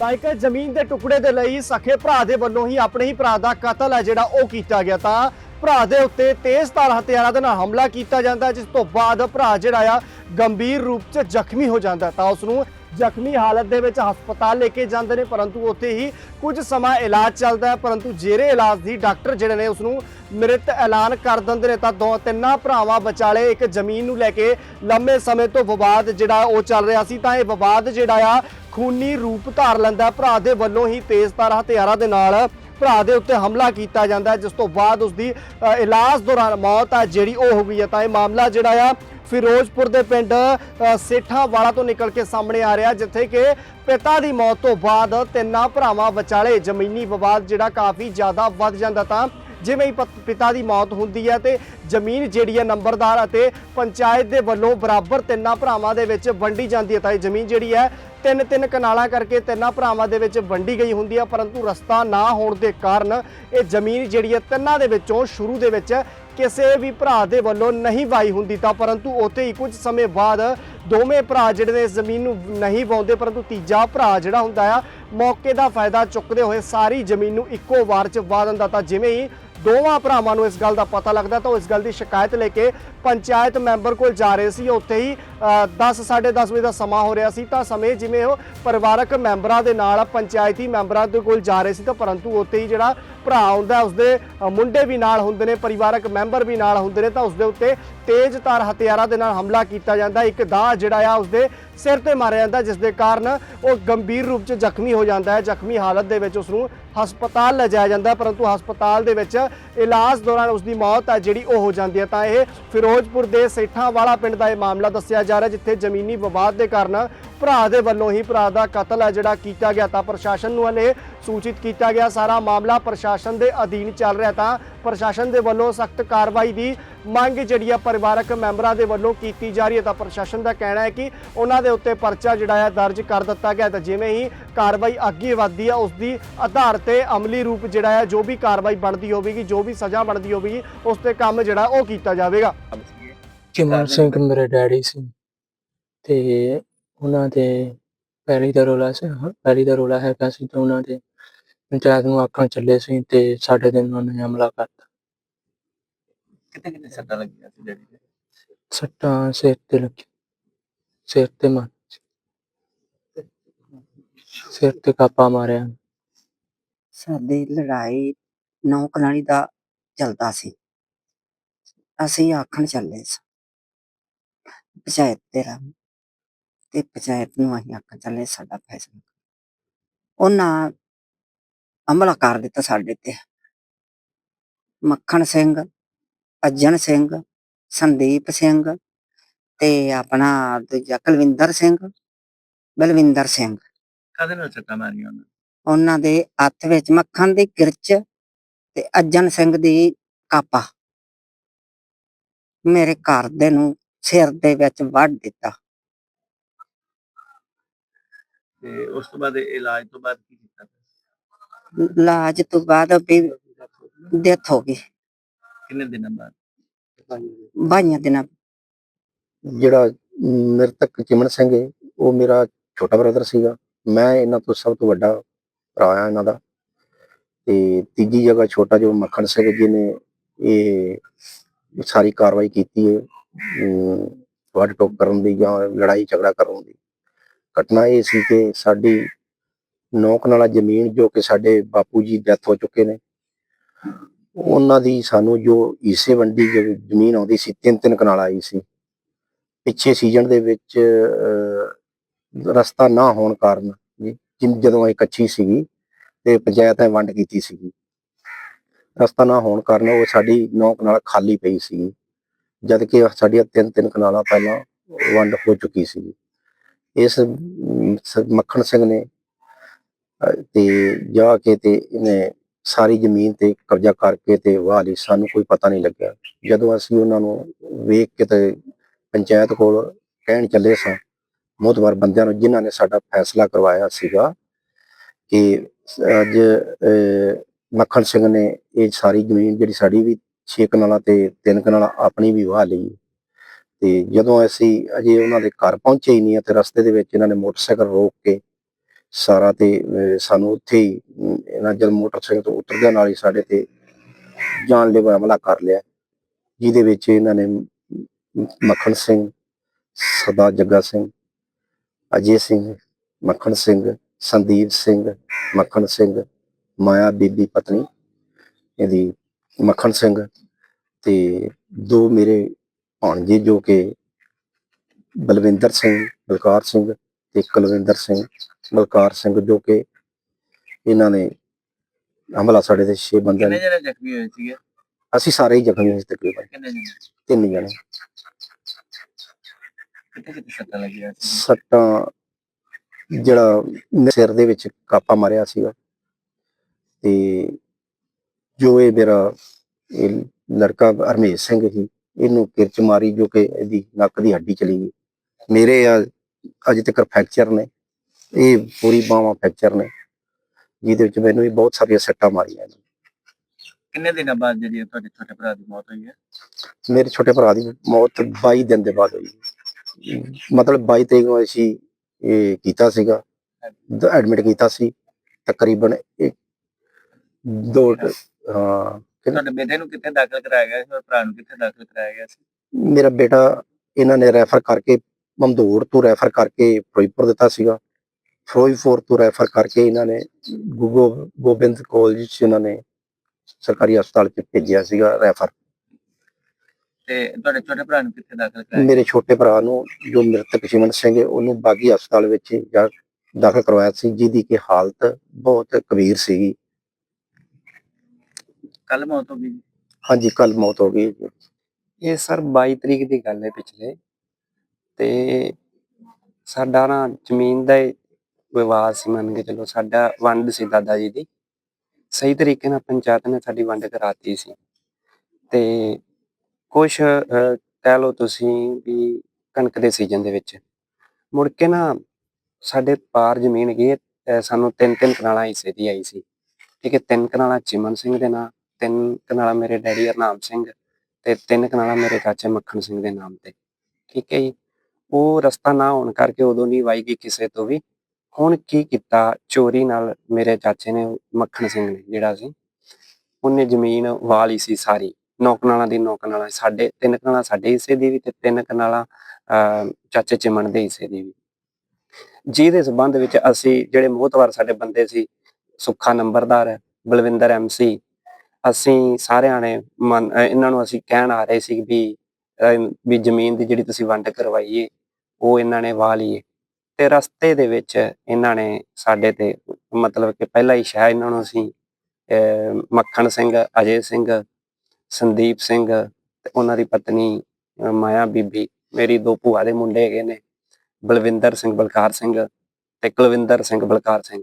ਤਾਂ ਇੱਕ ਜ਼ਮੀਨ ਦੇ ਟੁਕੜੇ ਦੇ ਲਈ ਸਖੇ ਭਰਾ ਦੇ ਵੱਲੋਂ ਹੀ ਆਪਣੇ ਹੀ ਭਰਾ ਦਾ ਕਤਲ ਹੈ ਜਿਹੜਾ ਉਹ ਕੀਤਾ ਗਿਆ। ਤਾਂ ਭਰਾ ਦੇ ਉੱਤੇ ਤੇਜ਼ਧਾਰ ਹਥਿਆਰਾਂ ਦੇ ਨਾਲ ਹਮਲਾ ਕੀਤਾ ਜਾਂਦਾ, ਜਿਸ ਤੋਂ ਬਾਅਦ ਭਰਾ ਜਿਹੜਾ ਆ ਗੰਭੀਰ ਰੂਪ 'ਚ ਜ਼ਖਮੀ ਹੋ ਜਾਂਦਾ। ਤਾਂ ਉਸ ਨੂੰ ਜ਼ਖਮੀ ਹਾਲਤ ਦੇ ਵਿੱਚ ਹਸਪਤਾਲ ਲੈ ਕੇ ਜਾਂਦੇ ਨੇ, ਪਰੰਤੂ ਉੱਥੇ ਹੀ ਕੁਝ ਸਮਾਂ ਇਲਾਜ ਚੱਲਦਾ ਹੈ, ਪਰੰਤੂ ਜੇਰੇ ਇਲਾਜ ਦੀ ਡਾਕਟਰ ਜਿਹੜੇ ਨੇ ਉਸ ਨੂੰ ਮ੍ਰਿਤ ਐਲਾਨ ਕਰ ਦਿੰਦੇ ਨੇ। ਤਾਂ ਦੋ ਤਿੰਨਾਂ ਭਰਾਵਾਂ ਵਿਚਾਲੇ ਇੱਕ ਜ਼ਮੀਨ ਨੂੰ ਲੈ ਕੇ ਲੰਮੇ ਸਮੇਂ ਤੋਂ ਵਿਵਾਦ ਜਿਹੜਾ ਉਹ ਚੱਲ ਰਿਹਾ ਸੀ। ਤਾਂ ਇਹ ਵਿਵਾਦ ਜਿਹੜਾ ਆ, ਖੂਨੀ ਰੂਪ ਧਾਰ ਲੈਂਦਾ ਭਰਾ ਦੇ ਵੱਲੋਂ ਹੀ ਤੇਜ਼ਧਾਰ ਹਥਿਆਰਾਂ ਦੇ ਨਾਲ ਭਰਾ ਦੇ ਉੱਤੇ ਹਮਲਾ ਕੀਤਾ ਜਾਂਦਾ ਹੈ, ਜਿਸ ਤੋਂ ਬਾਅਦ ਉਸ ਦੀ ਇਲਾਜ ਦੌਰਾਨ ਮੌਤ ਆ ਜਿਹੜੀ ਉਹ ਹੋ ਗਈ ਹੈ। ਤਾਂ ਇਹ ਮਾਮਲਾ ਜਿਹੜਾ ਆ ਫਿਰੋਜ਼ਪੁਰ ਦੇ ਪਿੰਡ ਅ, ਸੇਠਾਂ ਵਾਲਾ ਤੋਂ ਨਿਕਲ ਕੇ ਸਾਹਮਣੇ ਆ ਰਿਹਾ ਜਿੱਥੇ ਕਿ ਪਿਤਾ ਦੀ ਮੌਤ ਤੋਂ ਬਾਅਦ ਤਿੰਨਾਂ ਭਰਾਵਾਂ ਵਿਚਾਲੇ ਜ਼ਮੀਨੀ ਵਿਵਾਦ ਜਿਹੜਾ ਕਾਫੀ ਜ਼ਿਆਦਾ ਵੱਧ ਜਾਂਦਾ ਤਾਂ ਜਿਵੇਂ ਹੀ ਪਿਤਾ ਦੀ ਮੌਤ ਹੁੰਦੀ ਹੈ ਤੇ ਜ਼ਮੀਨ ਜਿਹੜੀ ਹੈ ਨੰਬਰਦਾਰ ਅਤੇ ਪੰਚਾਇਤ ਦੇ ਵੱਲੋਂ ਬਰਾਬਰ ਤਿੰਨਾਂ ਭਰਾਵਾਂ ਦੇ ਵਿੱਚ ਵੰਡੀ ਜਾਂਦੀ ਹੈ। ਤਾਂ ਇਹ ਜ਼ਮੀਨ ਜਿਹੜੀ ਹੈ ਤਿੰਨ ਤਿੰਨ ਕਨਾਲਾਂ ਕਰਕੇ ਤਿੰਨਾਂ ਭਰਾਵਾਂ ਦੇ ਵਿੱਚ ਵੰਡੀ ਗਈ ਹੁੰਦੀ ਹੈ, ਪਰੰਤੂ ਰਸਤਾ ਨਾ ਹੋਣ ਦੇ ਕਾਰਨ ਇਹ ਜ਼ਮੀਨ ਜਿਹੜੀ ਹੈ ਤਿੰਨਾਂ ਦੇ ਵਿੱਚੋਂ ਸ਼ੁਰੂ ਦੇ ਵਿੱਚ ਕਿਸੇ ਵੀ ਭਰਾ ਦੇ ਵੱਲੋਂ ਨਹੀਂ ਵਾਈ ਹੁੰਦੀ। ਤਾਂ ਪਰੰਤੂ ਉੱਥੇ ਹੀ ਕੁਝ ਸਮੇਂ ਬਾਅਦ ਦੋਵੇਂ ਭਰਾ ਜਿਹੜੇ ਨੇ ਇਸ ਜ਼ਮੀਨ ਨੂੰ ਨਹੀਂ ਵਾਉਂਦੇ, ਪਰੰਤੂ ਤੀਜਾ ਭਰਾ ਜਿਹੜਾ ਹੁੰਦਾ ਆ, ਮੌਕੇ ਦਾ ਫਾਇਦਾ ਚੁੱਕਦੇ ਹੋਏ ਸਾਰੀ ਜ਼ਮੀਨ ਨੂੰ ਇੱਕੋ ਵਾਰ 'ਚ ਵਾ ਦਿੰਦਾ। ਤਾਂ ਜਿਵੇਂ ਹੀ ਦੋਵਾਂ ਭਰਾਵਾਂ ਨੂੰ ਇਸ ਗੱਲ ਦਾ ਪਤਾ ਲੱਗਦਾ ਤਾਂ ਉਹ ਇਸ ਗੱਲ ਦੀ ਸ਼ਿਕਾਇਤ ਲੈ ਕੇ ਪੰਚਾਇਤ ਮੈਂਬਰ ਕੋਲ ਜਾ ਰਹੇ ਸੀ। ਉੱਥੇ ਹੀ 10 10:30 ਵਜੇ ਦਾ ਸਮਾਂ ਹੋ ਰਿਹਾ ਸੀ ਤਾਂ ਸਮੇਂ ਜਿਵੇਂ ਉਹ ਪਰਿਵਾਰਕ ਮੈਂਬਰਾਂ ਦੇ ਨਾਲ ਪੰਚਾਇਤੀ ਮੈਂਬਰਾਂ ਦੇ ਕੋਲ ਜਾ ਰਹੇ ਸੀ ਤਾਂ ਪਰੰਤੂ ਉੱਥੇ ਹੀ ਜਿਹੜਾ ਭਰਾ ਹੁੰਦਾ, ਉਸਦੇ ਮੁੰਡੇ ਵੀ ਨਾਲ ਹੁੰਦੇ ਨੇ, ਪਰਿਵਾਰਕ ਮੈਂਬਰ ਵੀ ਨਾਲ ਹੁੰਦੇ ਨੇ ਤਾਂ ਉਸਦੇ ਉੱਤੇ ਤੇਜ਼ ਧਾਰ ਹਥਿਆਰਾਂ ਦੇ ਨਾਲ ਹਮਲਾ ਕੀਤਾ ਜਾਂਦਾ। ਇੱਕ ਦਾਅ ਜਿਹੜਾ ਆ ਉਸਦੇ ਸਿਰ ਤੇ ਮਾਰਿਆ ਜਾਂਦਾ ਜਿਸ ਦੇ ਕਾਰਨ ਉਹ ਗੰਭੀਰ ਰੂਪ 'ਚ ਜ਼ਖਮੀ ਹੋ ਜਾਂਦਾ ਹੈ। ਜ਼ਖਮੀ ਹਾਲਤ ਦੇ ਵਿੱਚ ਉਸ ਨੂੰ ਹਸਪਤਾਲ ਲਿਜਾਇਆ ਜਾਂਦਾ ਪਰੰਤੂ ਹਸਪਤਾਲ ਦੇ ਵਿੱਚ ਇਲਾਜ ਦੌਰਾਨ ਉਸ ਦੀ ਮੌਤ ਹੈ ਜਿਹੜੀ ਉਹ ਹੋ ਜਾਂਦੀ ਹੈ। ਤਾਂ ਇਹ ਫਿਰੋਜ਼ਪੁਰ ਦੇ ਸੇਠਾਂ ਵਾਲਾ ਪਿੰਡ ਦਾ ਇਹ ਮਾਮਲਾ ਦੱਸਿਆ ਜਾ ਰਿਹਾ ਜਿੱਥੇ ਜ਼ਮੀਨੀ ਵਿਵਾਦ ਦੇ ਕਾਰਨ ਭਰਾ ਦੇ ਵੱਲੋਂ ਹੀ ਭਰਾ ਦਾ ਕਤਲ ਹੈ ਜਿਹੜਾ ਕੀਤਾ ਗਿਆ ਤਾਂ ਪ੍ਰਸ਼ਾਸਨ ਨੂੰ ਹਲੇ ਸੂਚਿਤ ਕੀਤਾ ਗਿਆ। ਸਾਰਾ ਮਾਮਲਾ ਪ੍ਰਸ਼ਾਸਨ ਦੇ ਅਧੀਨ ਚੱਲ ਰਿਹਾ ਤਾਂ ਪ੍ਰਸ਼ਾਸਨ ਦੇ ਵੱਲੋਂ ਸਖਤ ਕਾਰਵਾਈ ਦੀ ਮੰਗ ਜਿਹੜੀ ਆ ਪਰਿਵਾਰਕ ਮੈਂਬਰਾਂ ਦੇ ਵੱਲੋਂ ਕੀਤੀ ਜਾ ਰਹੀ ਹੈ ਤਾਂ ਪ੍ਰਸ਼ਾਸਨ ਦਾ ਕਹਿਣਾ ਹੈ ਕਿ ਉਹਨਾਂ ਦੇ ਉੱਤੇ ਪਰਚਾ ਜਿਹੜਾ ਹੈ ਦਰਜ ਕਰ ਦਿੱਤਾ ਗਿਆ ਤਾਂ ਜਿਵੇਂ ਹੀ ਕਾਰਵਾਈ ਅੱਗੇ ਵਧਦੀ ਹੈ ਉਸ ਦੀ ਆਧਾਰ ਤੇ ਅਮਲੀ ਰੂਪ ਜਿਹੜਾ ਹੈ, ਜੋ ਵੀ ਕਾਰਵਾਈ ਬਣਦੀ ਹੋਵੇਗੀ, ਜੋ ਵੀ ਸਜ਼ਾ ਬਣਦੀ ਹੋਵੇਗੀ, ਉਸ ਤੇ ਕੰਮ ਜਿਹੜਾ ਉਹ ਕੀਤਾ ਜਾਵੇਗਾ। ਚਿਮਨ ਸਿੰਘ ਮੇਰੇ ਡੈਡੀ ਸੀ। ਤੇ ਉਹਨਾਂ ਦੇ ਪੈਲੀ ਦਾ ਰੋਲਾ ਸੀ ਪੈਲੀ ਦਾ ਰੋਲਾ ਹੈਗਾ ਸੀ ਤੇ ਉਹਨਾਂ ਦੇ ਪੰਚਾਇਤ ਨੂੰ ਆਖਣ ਚੱਲੇ ਸੀ ਤੇ ਸਾਡੇ ਤੇ ਉਹਨਾਂ ਨੇ ਹਮਲਾ ਕਰਤਾ ਕਿਤੇ ਕਿਤੇ ਸੱਟਾਂ ਲੱਗੀਆਂ ਸੀ ਦੇ ਸੱਟਾਂ ਸਿਰ ਤੇ ਲੱਗੀ ਸਿਰ ਤੇ ਮਾਰ ਸਿਰ ਤੇ ਕਾਪਾ ਮਾਰਿਆ। ਸਾਡੀ ਲੜਾਈ ਨੌ ਕਨਾਲੀ ਦਾ ਚੱਲਦਾ ਸੀ। ਅਸੀਂ ਆਖਣ ਚੱਲੇ ਸੀ ਪੰਚਾਇਤ ਦੇ ਰਾਹ ਤੇ ਪੰਚਾਇਤ ਨੂੰ ਅਸੀਂ ਆਖਣ ਚੱਲੇ ਸਾਡਾ ਫੈਸਲਾ। ਉਹਨਾਂ ਹਮਲਾ ਕਰ ਦਿੱਤਾ ਸਾਡੇ ਤੇ। ਮੱਖਣ ਸਿੰਘ ਅਜਨ ਸਿੰਘ ਸੰਦੀਪ ਸਿੰਘ ਤੇ ਆਪਣਾ ਦੂਜਾ ਕੁਲਵਿੰਦਰ ਸਿੰਘ ਬਲਵਿੰਦਰ ਸਿੰਘ। ਕਾਹਦੇ ਨਾਲ ਸੱਟਾਂ ਮਾਰੀਆਂ ਉਹਨਾਂ? ਉਹਨਾਂ ਦੇ ਹੱਥ ਵਿੱਚ ਮੱਖਣ ਦੀ ਕਿਰਚ ਤੇ ਅਜਨ ਸਿੰਘ ਦੀ ਕਾਪਾ। ਮੇਰੇ ਘਰ ਦੇ ਨੂੰ ਸਿਰ ਦੇ ਵਿੱਚ ਵੱਢ ਦਿੱਤਾ। ਤੇ ਉਸ ਤੋਂ ਬਾਅਦ ਇਲਾਜ ਤੋਂ ਬਾਅਦ ਕੀ ਕੀਤਾ ਇਲਾਜ ਤੋਂ ਬਾਅਦ ਵੀ ਡੈਥ ਹੋ ਗਈ। ਕਿੰਨੇ ਦਿਨਾਂ ਬਾਅਦ? ਬਾਈਆਂ ਦਿਨਾਂ ਜਿਹੜਾ ਮ੍ਰਿਤਕ ਚਿਮਨ ਸਿੰਘ ਹੈ ਉਹ ਮੇਰਾ ਛੋਟਾ ਬ੍ਰਦਰ ਸੀਗਾ। ਮੈਂ ਇਹਨਾਂ ਤੋਂ ਸਭ ਤੋਂ ਵੱਡਾ ਭਰਾ ਆ ਇਹਨਾਂ ਦਾ। ਤੇ ਤੀਜੀ ਜਗ੍ਹਾ ਛੋਟਾ ਜੋ ਮੱਖਣ ਸਿੰਘ ਜੀ ਨੇ ਇਹ ਸਾਰੀ ਕਾਰਵਾਈ ਕੀਤੀ ਹੈ ਵੱਢ ਟੋਕ ਕਰਨ ਦੀ ਜਾਂ ਲੜਾਈ ਝਗੜਾ ਕਰਨ ਦੀ। ਘਟਨਾ ਇਹ ਸੀ ਕਿ ਸਾਡੀ ਨੌ ਕਨਾਲਾ ਜ਼ਮੀਨ ਜੋ ਕਿ ਸਾਡੇ ਬਾਪੂ ਜੀ ਡੈਥ ਹੋ ਚੁੱਕੇ ਨੇ। ਉਹਨਾਂ ਦੀ ਸਾਨੂੰ ਜੋ ਹਿੱਸੇ ਵੰਡੀ ਜੋ ਜ਼ਮੀਨ ਆਉਂਦੀ ਸੀ, ਤਿੰਨ ਤਿੰਨ ਕਨਾਲ ਆਈ ਸੀ। ਪਿੱਛੇ ਸੀਜ਼ਨ ਦੇ ਵਿੱਚ ਰਸਤਾ ਨਾ ਹੋਣ ਕਾਰਨ ਜਦੋਂ ਇਹ ਕੱਚੀ ਸੀਗੀ ਤੇ ਪੰਚਾਇਤ ਨੇ ਵੰਡ ਕੀਤੀ ਸੀਗੀ। ਰਸਤਾ ਨਾ ਹੋਣ ਕਾਰਨ ਉਹ ਸਾਡੀ ਨੌ ਕਨਾਲ ਖਾਲੀ ਪਈ ਸੀ ਜਦ ਕਿ ਸਾਡੀਆਂ ਤਿੰਨ ਤਿੰਨ ਕਨਾਲਾਂ ਪਹਿਲਾਂ ਵੰਡ ਹੋ ਚੁੱਕੀ ਸੀ ਇਸ ਮੱਖਣ ਸਿੰਘ ਨੇ ਤੇ ਜਾ ਕੇ ਤੇ ਇਹਨੇ ਸਾਰੀ ਜ਼ਮੀਨ ਤੇ ਕਬਜ਼ਾ ਕਰਕੇ ਤੇ ਵਾਹ ਲਈ ਸਾਨੂੰ ਕੋਈ ਪਤਾ ਨਹੀਂ ਲੱਗਿਆ। ਜਦੋਂ ਅਸੀਂ ਉਹਨਾਂ ਨੂੰ ਵੇਖ ਕੇ ਤੇ ਪੰਚਾਇਤ ਕੋਲ ਕਹਿਣ ਚੱਲੇ ਸਾਂ ਮੋਤਬਰ ਬੰਦਿਆਂ ਨੂੰ ਜਿਨ੍ਹਾਂ ਨੇ ਸਾਡਾ ਫੈਸਲਾ ਕਰਵਾਇਆ ਸੀਗਾ ਕਿ ਅੱਜ ਅਹ, ਮੱਖਣ ਸਿੰਘ ਨੇ ਇਹ ਸਾਰੀ ਜ਼ਮੀਨ ਜਿਹੜੀ ਸਾਡੀ ਵੀ ਛੇ ਕਨਾਲਾਂ ਤੇ ਤਿੰਨ ਕਨਾਲਾਂ ਆਪਣੀ ਵੀ ਵਾਹ ਲਈ। ਤੇ ਜਦੋਂ ਅਸੀਂ ਅਜੇ ਉਹਨਾਂ ਦੇ ਘਰ ਪਹੁੰਚੇ ਹੀ ਨਹੀਂ ਤੇ ਰਸਤੇ ਦੇ ਵਿੱਚ ਇਹਨਾਂ ਨੇ ਮੋਟਰਸਾਈਕਲ ਰੋਕ ਕੇ ਸਾਰਾ ਤੇ ਸਾਨੂੰ ਉੱਥੇ ਹੀ ਇਹਨਾਂ ਜਦ ਮੋਟਰਸਾਈਕਲ ਤੋਂ ਉਤਰਦਿਆਂ ਨਾਲ ਹੀ ਸਾਡੇ ਤੇ ਜਾਨਲੇਵਾ ਹਮਲਾ ਕਰ ਲਿਆ। ਜਿਹਦੇ ਵਿੱਚ ਇਹਨਾਂ ਨੇ ਮੱਖਣ ਸਿੰਘ ਸਦਾ ਜੱਗਾ ਸਿੰਘ, ਅਜੇ ਸਿੰਘ, ਮੱਖਣ ਸਿੰਘ, ਸੰਦੀਪ ਸਿੰਘ, ਮੱਖਣ ਸਿੰਘ, ਮਾਇਆ ਬੀਬੀ ਪਤਨੀ, ਇਹਦੀ ਮੱਖਣ ਸਿੰਘ ਤੇ ਦੋ ਮੇਰੇ ਭਾਣਜੇ ਜੋ ਕਿ ਬਲਵਿੰਦਰ ਸਿੰਘ ਬਲਕਾਰ ਸਿੰਘ ਤੇ ਕੁਲਵਿੰਦਰ ਸਿੰਘ ਬਲਕਾਰ ਸਿੰਘ ਜੋ ਕਿ ਇਹਨਾਂ ਨੇ ਹਮਲਾ ਸਾਡੇ ਤੇ ਛੇ ਬੰਦਿਆਂ ਕਿੰਨੇ ਨੇ ਜਣੇ ਜ਼ਖਮੀ ਹੋਏ ਸੀਗੇ? ਅਸੀਂ ਸਾਰੇ ਹੀ ਜ਼ਖਮੀ ਹੋਏ ਸੀ ਤਕਰੀਬਨ। ਕਿੰਨੇ ਜਣੇ? ਤਿੰਨ ਜਣੇ। ਕਿੱਥੇ ਕਿੱਥੇ ਸੱਟਾਂ ਲੱਗੀਆਂ ਸੀ? ਸੱਟਾਂ ਜਿਹੜਾ ਸਿਰ ਦੇ ਵਿੱਚ ਕਾਪਾ ਮਾਰਿਆ ਸੀਗਾ। ਤੇ ਜੋ ਇਹ ਮੇਰਾ ਇਹ ਲੜਕਾ ਹਰਮੇਸ਼ ਸਿੰਘ ਸੀ ਇਹਨੂੰ ਕਿਰਚ ਮਾਰੀ ਜੋ ਕਿ ਇਹਦੀ ਨੱਕ ਦੀ ਹੱਡੀ ਚਲੀ ਗਈ। ਮੇਰੇ ਅਜੇ ਤੱਕ ਫ੍ਰੈਕਚਰ ਨੇ। ਇਹ ਪੂਰੀ ਬਾਹਾਂ ਫ੍ਰੈਕਚਰ ਨੇ। ਜਿਹਦੇ ਵਿੱਚ ਮੈਨੂੰ ਵੀ ਬਹੁਤ ਸਾਰੀਆਂ ਸੱਟਾਂ ਮਾਰੀਆਂ ਨੇ। ਕਿੰਨੇ ਦਿਨਾਂ ਬਾਅਦ ਜਿਹੜੀ ਤੁਹਾਡੇ ਛੋਟੇ ਭਰਾ ਦੀ ਮੌਤ ਹੋਈ ਹੈ? ਮੇਰੇ ਛੋਟੇ ਭਰਾ ਦੀ ਮੌਤ 22 ਦਿਨ ਦੇ ਬਾਅਦ ਹੋਈ। ਮਤਲਬ 22 ਤਰੀਕ ਨੂੰ ਅਸੀਂ ਇਹ ਕੀਤਾ ਸੀਗਾ। ਐਡਮਿਟ ਕੀਤਾ ਸੀ। ਤਕਰੀਬਨ ਇੱਕ ਦੋ ਹਾਂ ਤੁਹਾਡੇ ਬੇਟੇ ਨੂੰ ਕਿੱਥੇ ਦਾਖਲ ਕਰਾਇਆ ਗਿਆ ਸੀ ਔਰ ਭਰਾ ਨੂੰ ਕਿੱਥੇ ਦਾਖਲ ਕਰਾਇਆ ਗਿਆ ਸੀ? ਮੇਰਾ ਬੇਟਾ ਇਹਨਾਂ ਨੇ ਰੈਫਰ ਕਰਕੇ ਮਮਦੂੜ ਤੋਂ ਰੈਫਰ ਕਰਕੇ ਫਿਰੋਜ਼ਪੁਰ ਦਿੱਤਾ ਸੀਗਾ। ਫਿਰੋਜ਼ਪੁਰ ਤੋਂ ਰੈਫਰ ਕਰਕੇ ਇਹਨਾਂ ਨੇ ਗੋਬਿੰਦ ਕਾਲਜ ਚ ਇਹਨਾਂ ਨੇ ਸਰਕਾਰੀ ਹਸਪਤਾਲ ਚ ਭੇਜਿਆ ਸੀਗਾ ਰੈਫਰ। ਤੇ ਤੁਹਾਡੇ ਛੋਟੇ ਭਰਾ ਨੂੰ ਕਿੱਥੇ ਦਾਖਲ ਕਰਾਇਆ ਮੇਰੇ ਛੋਟੇ ਭਰਾ ਨੂੰ ਜੋ ਮ੍ਰਿਤਕ ਚਿਮਨ ਸਿੰਘ ਹੈ ਉਹਨੂੰ ਬਾਗੀ ਹਸਪਤਾਲ ਵਿੱਚ ਜਾ ਦਾਖਲ ਕਰਵਾਇਆ ਸੀ ਜਿਹਦੀ ਕਿ ਹਾਲਤ ਬਹੁਤ ਗੰਭੀਰ ਸੀਗੀ। ਕੱਲ ਮੌਤ ਹੋ ਗਈ ਜੀ। ਹਾਂਜੀ ਕੱਲ ਮੌਤ ਹੋ ਗਈ ਜੀ। ਇਹ ਸਰ 22 ਤਰੀਕ ਦੀ ਗੱਲ ਹੈ ਪਿਛਲੇ। ਤੇ ਸਾਡਾ ਨਾ ਜ਼ਮੀਨ ਦਾ ਹੀ ਵਿਵਾਦ ਸੀ ਮੰਨ ਕੇ ਚਲੋ, ਸਾਡਾ ਵੰਡ ਸੀ ਦਾਦਾ ਜੀ ਦੀ। ਸਹੀ ਤਰੀਕੇ ਨਾਲ ਪੰਚਾਇਤ ਨੇ ਸਾਡੀ ਵੰਡ ਕਰਾਤੀ ਸੀ। ਤੇ ਕੁਝ ਕਹਿ ਲਓ ਤੁਸੀਂ ਵੀ ਕਣਕ ਦੇ ਸੀਜ਼ਨ ਦੇ ਵਿੱਚ। ਮੁੜ ਕੇ ਨਾ ਸਾਡੇ ਪਾਰ ਜ਼ਮੀਨ ਗਈ ਸਾਨੂੰ ਤਿੰਨ ਤਿੰਨ ਕਨਾਲਾਂ ਹਿੱਸੇ ਦੀ ਆਈ ਸੀ। ਠੀਕ ਹੈ, ਤਿੰਨ ਕਨਾਲਾਂ ਚਿਮਨ ਸਿੰਘ ਦੇ ਨਾਂ ਤਿੰਨ ਕਨਾਲਾਂ ਮੇਰੇ ਡੈਡੀ ਹਰਨਾਮ ਸਿੰਘ ਤੇ ਤਿੰਨ ਕਨਾਲਾਂ ਮੇਰੇ ਚਾਚੇ ਮੱਖਣ ਸਿੰਘ ਦੇ ਨਾਮ ਤੇ। ਠੀਕ ਹੈ ਜੀ? ਉਹ ਰਸਤਾ ਨਾ ਹੋਣ ਕਰਕੇ ਉਦੋਂ ਨਹੀਂ ਵਾਈ ਗਈ ਕਿਸੇ ਤੋਂ ਵੀ। ਹੁਣ ਕੀ ਕੀਤਾ? ਚੋਰੀ ਨਾਲ ਮੇਰੇ ਚਾਚੇ ਨੇ ਮੱਖਣ ਸਿੰਘ ਨੇ ਜਿਹੜਾ ਸੀ ਉਹਨੇ ਜ਼ਮੀਨ ਵਾਹ ਸੀ ਸਾਰੀ। ਨੌ ਕਨਾਲਾਂ ਦੀ ਨੌ ਕਨਾਲਾਂ ਸਾਡੇ ਤਿੰਨ ਕਨਾਲਾਂ ਸਾਡੇ ਹਿੱਸੇ ਦੀ ਵੀ ਤੇ ਤਿੰਨ ਕਨਾਲਾਂ ਅਹ, ਚਾਚੇ ਚਿਮਣ ਦੇ ਹਿੱਸੇ ਦੀ ਵੀ। ਜਿਹਦੇ ਸਬੰਧ ਵਿੱਚ ਅਸੀਂ ਜਿਹੜੇ ਮੋਹਤਵਾਰ ਸਾਡੇ ਬੰਦੇ ਸੀ ਸੁੱਖਾ ਨੰਬਰਦਾਰ ਬਲਵਿੰਦਰ ਐਮਸੀ ਅਸੀਂ ਸਾਰਿਆਂ ਨੇ ਮਨ- ਅਹ ਇਹਨਾਂ ਨੂੰ ਅਸੀਂ ਕਹਿਣ ਆ ਰਹੇ ਸੀ ਵੀ, ਅਹ ਵੀ ਜ਼ਮੀਨ ਦੀ ਜਿਹੜੀ ਤੁਸੀਂ ਵੰਡ ਕਰਵਾਈਏ ਉਹ ਇਹਨਾਂ ਨੇ ਵਾਹ ਲਈਏ ਤੇ ਰਸਤੇ ਦੇ ਵਿੱਚ ਇਹਨਾਂ ਨੇ ਸਾਡੇ ਤੇ ਮਤਲਬ ਕਿ ਪਹਿਲਾ ਹੀ ਸ਼ਾਇਦ ਇਹਨਾਂ ਨੂੰ ਅਸੀਂ, ਅਹ ਮੱਖਣ ਸਿੰਘ, ਅਜੇ ਸਿੰਘ, ਸੰਦੀਪ ਸਿੰਘ ਤੇ ਉਹਨਾਂ ਦੀ ਪਤਨੀ, ਅਹ ਮਾਇਆ ਬੀਬੀ, ਮੇਰੀ ਦੋ ਭੂਆ ਦੇ ਮੁੰਡੇ ਹੈਗੇ ਨੇ, ਬਲਵਿੰਦਰ ਸਿੰਘ, ਬਲਕਾਰ ਸਿੰਘ ਤੇ ਕੁਲਵਿੰਦਰ ਸਿੰਘ, ਬਲਕਾਰ ਸਿੰਘ।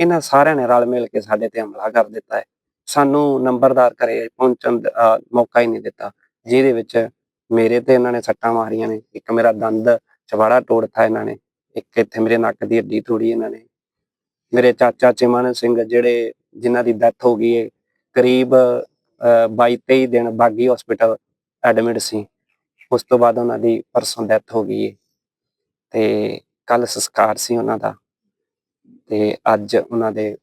ਇਹਨਾਂ ਸਾਰਿਆਂ ਨੇ ਰਲ ਮਿਲ ਕੇ ਸਾਡੇ ਤੇ ਹਮਲਾ ਕਰ ਦਿੱਤਾ ਹੈ ਸਾਨੂੰ ਨੰਬਰਦਾਰ ਕਰੇ ਪਹੁੰਚਣ ਦਾ ਮੌਕਾ ਹੀ ਨਹੀਂ ਦਿੱਤਾ। ਜਿਹਦੇ ਵਿੱਚ ਮੇਰੇ ਤੇ ਇਹਨਾਂ ਨੇ ਸੱਟਾਂ ਮਾਰੀਆਂ ਨੇ। ਇੱਕ ਮੇਰਾ ਦੰਦ ਚਵਾੜਾ ਤੋੜਤਾ ਇਹਨਾਂ ਨੇ। ਇੱਕ ਇੱਥੇ ਮੇਰੇ ਨੱਕ ਦੀ ਹੱਡੀ ਤੋੜੀ ਇਹਨਾਂ ਨੇ। ਮੇਰੇ ਚਾਚਾ ਚਿਮਨ ਸਿੰਘ ਜਿਹੜੇ, ਜਿਨ੍ਹਾਂ ਦੀ ਡੈਥ ਹੋ ਗਈ ਹੈ ਕਰੀਬ 22 23 ਦਿਨ ਬਾਗੀ ਹਸਪੀਟਲ ਐਡਮਿਟ ਸੀ। ਉਸ ਤੋਂ ਬਾਅਦ ਉਹਨਾਂ ਦੀ ਪਰਸੋਂ ਡੈਥ ਹੋ ਗਈ ਹੈ ਤੇ ਕੱਲ ਸੰਸਕਾਰ ਸੀ ਉਹਨਾਂ ਦਾ। ਤੇ ਅੱਜ ਉਹਨਾਂ ਦੇ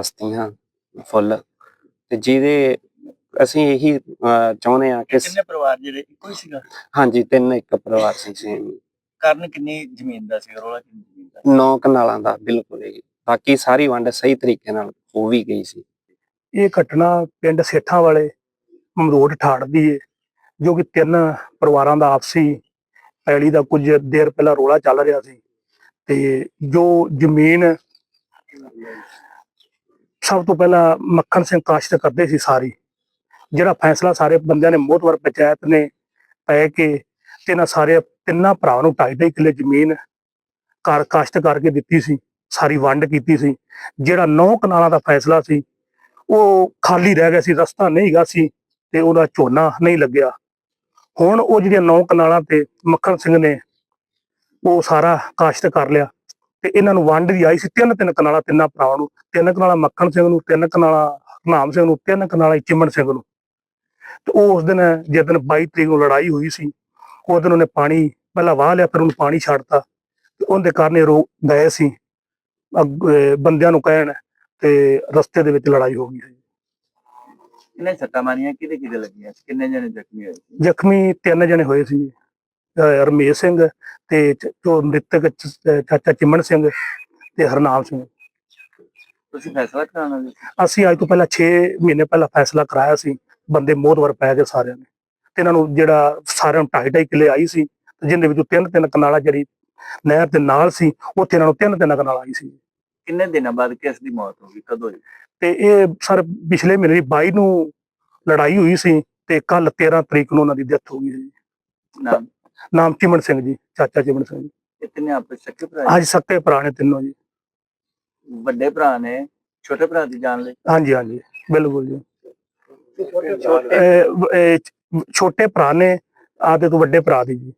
ਅਸਥੀਆਂ ਫੁੱਲ ਤੇ ਜਿਹਦੇ ਅਸੀਂ ਇਹੀ ਅਹ, ਚਾਹੁੰਦੇ ਆ ਕਿ ਕਿੰਨੇ ਪਰਿਵਾਰ ਜਿਹੜੇ ਇੱਕੋ ਹੀ ਸੀਗਾ? ਹਾਂਜੀ ਤਿੰਨ ਇੱਕ ਪਰਿਵਾਰ ਸੀ ਸੇਮ ਕਾਰਨ ਕਿੰਨੀ ਜ਼ਮੀਨ ਦਾ ਸੀ ਰੋਲਾ ਕਿੰਨੀ ਜ਼ਮੀਨ ਦਾ ਨੌ ਕਨਾਲਾਂ ਦਾ ਬਿਲਕੁਲ ਹੀ ਬਾਕੀ ਸਾਰੀ ਵੰਡ ਸਹੀ ਤਰੀਕੇ ਨਾਲ ਹੋ ਵੀ ਗਈ ਸੀ। ਇਹ ਘਟਨਾ ਪਿੰਡ ਸੇਠਾਂ ਵਾਲੇ ਮਮਰੋਡ ਠਾੜ ਦੀ ਏ ਜੋ ਕਿ ਤਿੰਨ ਪਰਿਵਾਰਾਂ ਦਾ ਆਪਸੀ ਪੈਲੀ ਦਾ ਕੁਝ ਦੇਰ ਪਹਿਲਾਂ ਰੋਲਾ ਚੱਲ ਰਿਹਾ ਸੀ। ਤੇ ਜੋ ਜ਼ਮੀਨ ਸਭ ਤੋਂ ਪਹਿਲਾਂ ਮੱਖਣ ਸਿੰਘ ਕਾਸ਼ਤ ਕਰਦੇ ਸੀ ਸਾਰੀ। ਜਿਹੜਾ ਫੈਸਲਾ ਸਾਰੇ ਬੰਦਿਆਂ ਨੇ ਮੋਹਤਵਰ ਪੰਚਾਇਤ ਨੇ ਪੈ ਕੇ ਤੇ ਇਹਨਾਂ ਸਾਰੇ ਤਿੰਨਾਂ ਭਰਾਵਾਂ ਨੂੰ ਢਾਈ ਢਾਈ ਕਿੱਲੇ ਜ਼ਮੀਨ ਕਰ ਕਾਸ਼ਤ ਕਰਕੇ ਦਿੱਤੀ ਸੀ, ਸਾਰੀ ਵੰਡ ਕੀਤੀ ਸੀ। ਜਿਹੜਾ ਨੌ ਕਨਾਲਾਂ ਦਾ ਫੈਸਲਾ ਸੀ, ਉਹ ਖਾਲੀ ਰਹਿ ਗਿਆ ਸੀ, ਰਸਤਾ ਨਹੀਂ ਗਾ ਸੀ ਤੇ ਉਹਦਾ ਝੋਨਾ ਨਹੀਂ ਲੱਗਿਆ। ਹੁਣ ਉਹ ਜਿਹੜੀਆਂ ਨੌ ਕਨਾਲਾਂ ਤੇ ਮੱਖਣ ਸਿੰਘ ਨੇ, ਉਹ ਸਾਰਾ ਕਾਸ਼ਤ ਕਰ ਲਿਆ। ਤੇ ਇਹਨਾਂ ਨੂੰ ਵੰਡ ਦੀ ਆਈ ਸੀ ਤਿੰਨ ਤਿੰਨ ਕਨਾਲਾਂ ਤਿੰਨਾਂ ਭਰਾਵਾਂ ਨੂੰ ਤਿੰਨ ਕਨਾਲਾਂ ਮੱਖਣ ਸਿੰਘ ਨੂੰ ਤਿੰਨ ਕਨਾਲਾਂ ਨਾਮ ਸਿੰਘ ਨੂੰ ਤਿੰਨ ਕਨਾਲਾਂ ਚਿਮਨ ਸਿੰਘ ਨੂੰ ਤੇ ਉਹ ਉਸ ਦਿਨ ਜਿਸ ਦਿਨ 22 ਤਰੀਕ ਨੂੰ ਲੜਾਈ ਹੋਈ ਸੀ ਉਸ ਦਿਨ ਉਹਨੇ ਪਾਣੀ ਪਹਿਲਾਂ ਵਾਹ ਲਿਆ ਫਿਰ ਉਹਨੂੰ ਪਾਣੀ ਛੱਡਤਾ ਤੇ ਉਹਦੇ ਕਾਰਨ ਇਹ ਰੋ ਗਏ ਸੀ ਬੰਦਿਆਂ ਨੂੰ ਕਹਿਣ ਤੇ ਰਸਤੇ ਦੇ ਵਿੱਚ ਲੜਾਈ ਹੋ ਗਈ ਕਿੰਨੇ ਸੱਟਾਂ ਮਾਰੀਆਂ ਕਿਹਦੇ ਕਿਹਦੇ ਲੱਗੀਆਂ? ਕਿੰਨੇ ਜਣੇ ਜ਼ਖਮੀ ਹੋਏ? ਜ਼ਖਮੀ ਤਿੰਨ ਜਣੇ ਹੋਏ ਸੀ ਰਮੇਸ਼ ਸਿੰਘ ਤੇ ਚ- ਜੋ ਮ੍ਰਿਤਕ ਚ- ਚਾਚਾ ਚਿਮਨ ਸਿੰਘ ਤੇ ਹਰਨਾਮ ਸਿੰਘ। ਤੁਸੀਂ ਫੈਸਲਾ ਕਰਾਉਣਾ ਅਸੀਂ ਅੱਜ ਤੋਂ ਪਹਿਲਾਂ 6 ਮਹੀਨੇ ਪਹਿਲਾਂ ਫੈਸਲਾ ਕਰਾਇਆ ਸੀ ਬੰਦੇ ਮੋਹਤਵਰ ਪੈ ਗਏ ਸਾਰਿਆਂ ਨੇ ਤੇ ਇਹਨਾਂ ਨੂੰ ਜਿਹੜਾ ਸਾਰਿਆਂ ਨੂੰ ਢਾਈ ਢਾਈ ਕਿੱਲੇ ਆਈ ਸੀ ਤੇ ਜਿੰਦੇ ਵਿੱਚੋਂ ਤਿੰਨ ਤਿੰਨ ਕਨਾਲਾ ਜਿਹੜੀ ਨਹਿਰ ਦੇ ਨਾਲ ਸੀ ਉੱਥੇ ਇਹਨਾਂ ਨੂੰ ਤਿੰਨ ਤਿੰਨ ਕਨਾਲ ਆਈ ਸੀ। ਕਿੰਨੇ ਦਿਨਾਂ ਬਾਅਦ ਕਿਸ ਦੀ ਮੌਤ ਹੋ ਗਈ? ਕਦੋਂ ਹੋਈ? ਤੇ ਇਹ ਸਰ ਪਿਛਲੇ ਮਹੀਨੇ ਦੀ 22 ਨੂੰ ਲੜਾਈ ਹੋਈ ਸੀ ਤੇ ਕੱਲ 13 ਤਰੀਕ ਨੂੰ ਉਹਨਾਂ ਦੀ ਡੈਥ ਹੋ ਗਈ ਸੀ। ਨਾਮ? ਨਾਮ ਚਿਮਨ ਸਿੰਘ ਜੀ ਚਾਚਾ ਚਿਮਨ ਸਿੰਘ ਜੀ। ਇਤਨੇ ਆਪਸ ਵਿੱਚ ਸ਼ੱਕੇ ਭਰਾ ਅੱਜ ਸੱਕੇ ਪੁਰਾਣੇ ਤਿੰਨੋਂ ਜੀ। ਵੱਡੇ ਭਰਾ ਨੇ ਛੋਟੇ ਭਰਾ ਦੀ ਜਾਨ ਲਈ? ਹਾਂਜੀ ਹਾਂਜੀ ਬਿਲਕੁਲ ਜੀ। ਇਹ- ਇਹ ਛੋਟੇ ਭਰਾ ਨੇ ਆਦੇ ਤੋਂ ਵੱਡੇ ਭਰਾ ਦੀ ਜੀ।